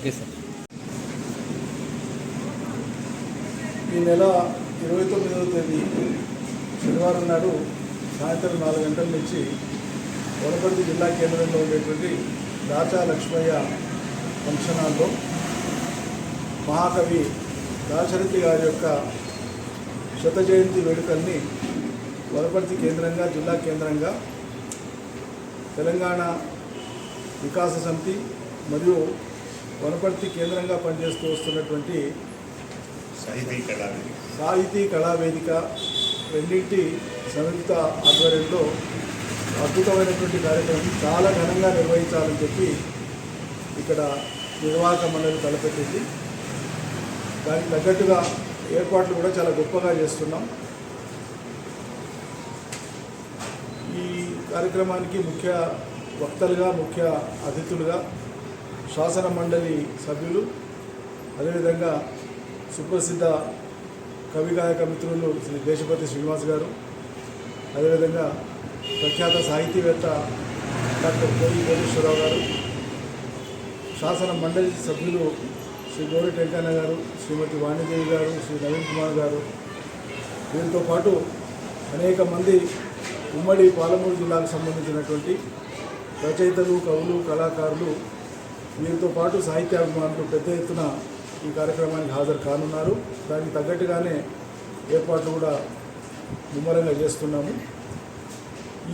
Okay sir. ఈ నెల ఇరవై తొమ్మిదవ తేదీ శనివారం నాడు సాయంత్రం నాలుగు గంటల నుంచి వనపర్తి జిల్లా కేంద్రంలో ఉండేటువంటి దాచా లక్ష్మయ్య ఫంక్షన్ హాల్లో మహాకవి దాశరథి గారి యొక్క శత జయంతి వేడుకల్ని వనపర్తి కేంద్రంగా జిల్లా కేంద్రంగా తెలంగాణ వికాస సమితి మరియు వనపర్తి కేంద్రంగా పనిచేస్తూ వస్తున్నటువంటి సాహితీ కళావేది సాహితీ కళావేదిక రెండింటి సంయుక్త ఆధ్వర్యంలో అద్భుతమైనటువంటి కార్యక్రమం చాలా ఘనంగా నిర్వహించాలని చెప్పి ఇక్కడ నిర్వాహక మండలి తలపెట్టింది. దానికి తగ్గట్టుగా ఏర్పాట్లు కూడా చాలా గొప్పగా చేస్తున్నాం. ఈ కార్యక్రమానికి ముఖ్య వక్తలుగా ముఖ్య అతిథులుగా శాసన మండలి సభ్యులు అదేవిధంగా సుప్రసిద్ధ కవిగాయక మిత్రులు శ్రీ దేశపతి శ్రీనివాస్ గారు అదేవిధంగా ప్రఖ్యాత సాహితీవేత్త డాక్టర్ కోయి కోటేశ్వరరావు గారు శాసన మండలి సభ్యులు శ్రీ గౌరి టెంకన్న గారు శ్రీమతి వాణిదేవి గారు శ్రీ నవీన్ కుమార్ గారు. వీరితో పాటు అనేక మంది ఉమ్మడి పాలమూరు జిల్లాకు సంబంధించినటువంటి రచయితలు కవులు కళాకారులు వీరితో పాటు సాహిత్యాభిమానులు పెద్ద ఎత్తున ఈ కార్యక్రమానికి హాజరు కానున్నారు. దానికి తగ్గట్టుగానే ఏర్పాట్లు కూడా ముమ్మరంగా చేస్తున్నాము.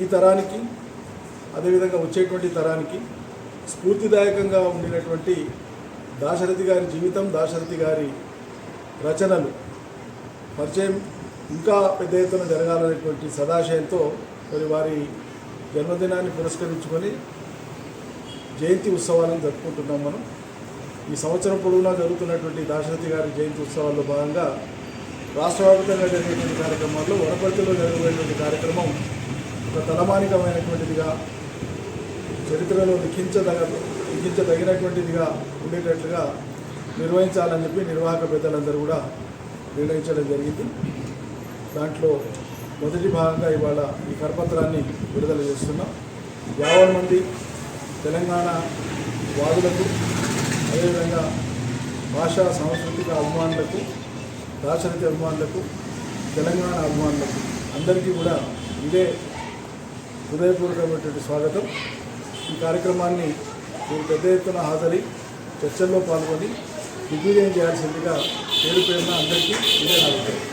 ఈ తరానికి అదేవిధంగా వచ్చేటువంటి తరానికి స్ఫూర్తిదాయకంగా ఉండినటువంటి దాశరథి గారి జీవితం దాశరథి గారి రచనలు పరిచయం ఇంకా పెద్ద ఎత్తున జరగాలనేటువంటి సదాశయంతో మరి వారి జన్మదినాన్ని పురస్కరించుకొని జయంతి ఉత్సవాలను జరుపుకుంటున్నాం మనం. ఈ సంవత్సరం పొడవునా జరుగుతున్నటువంటి దాశరథి గారి జయంతి ఉత్సవాల్లో భాగంగా రాష్ట్ర వ్యాప్తంగా జరిగేటువంటి కార్యక్రమాల్లో వనపర్తిలో జరగబోయేటువంటి కార్యక్రమం ఒక తలమానికమైనటువంటిదిగా చరిత్రలో లిఖించదగ లిఖించదగినటువంటిదిగా ఉండేటట్లుగా నిర్వహించాలని చెప్పి నిర్వాహక పెద్దలందరూ కూడా నిర్ణయించడం జరిగింది. దాంట్లో మొదటి భాగంగా ఇవాళ ఈ కరపత్రాన్ని విడుదల చేస్తున్నాం. యాభై మంది తెలంగాణ వాదులకు అదేవిధంగా భాషా సాంస్కృతిక అభిమానులకు దాశరథి అభిమానులకు తెలంగాణ అభిమానులకు అందరికీ కూడా ఇదే హృదయపూర్వకమైనటువంటి స్వాగతం. ఈ కార్యక్రమాన్ని మీరు పెద్ద ఎత్తున హాజరై చర్చల్లో పాల్గొని దిగ్విజయం చేయాల్సిందిగా పేరు పేరున అందరికీ ఇదే నా అభిప్రాయం.